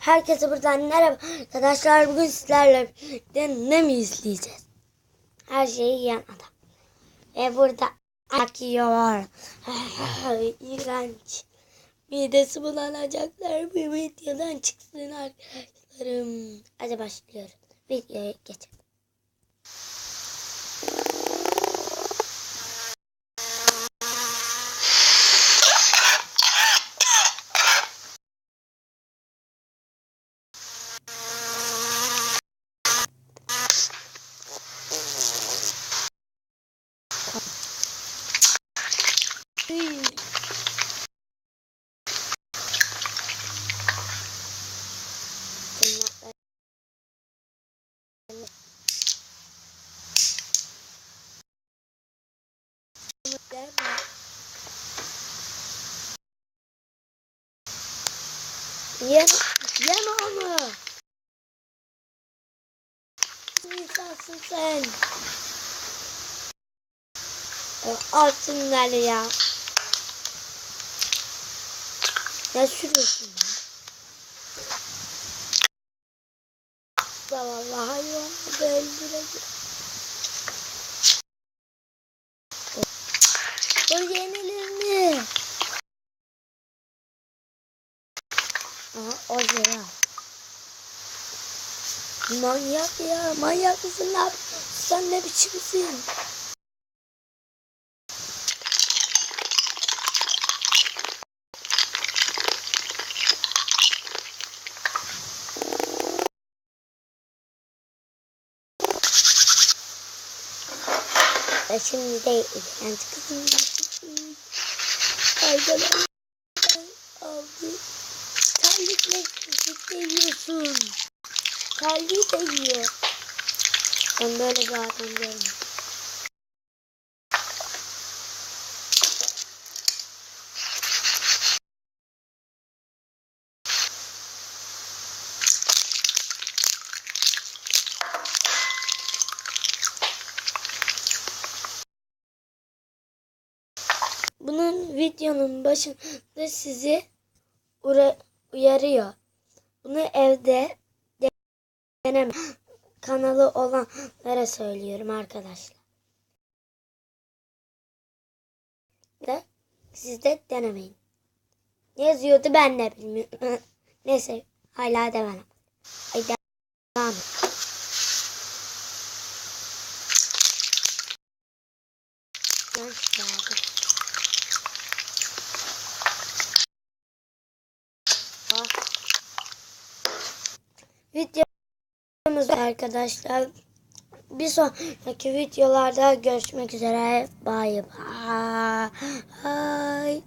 Herkese buradan merhaba arkadaşlar. Bugün sizlerle birlikte ne mi izleyeceğiz? Her şeyi yiyen adam. Ve burada akıyor. İğrenç. Midesi bulanacaklar. Bir videodan çıksın arkadaşlarım. Hadi başlıyoruz. Videoya geçelim. Yem, yeme onu. İnsansın sen. E, Al şunları ya. Ne sürüyorsun ya? Zavallı hayvanı da öldürecek. O yenilir Aha o ya. Manyak ya. Manyak mısın lan? Sen ne biçimsin? Ve şimdi de ilgilenci kızım. Aydalar aldı. Terlikle birlikte yiyorsun. Terliği de yiyor. Ben böyle adam görmedim. Bunun videonun başında sizi uyarıyor. Bunu evde de- deneme kanalı olanlara söylüyorum arkadaşlar. De siz de denemeyin. Ne yazıyordu ben de bilmiyorum. Neyse hala devam. Ay devam. et. Ben Videomuz arkadaşlar. Bir sonraki videolarda görüşmek üzere. Bye bye.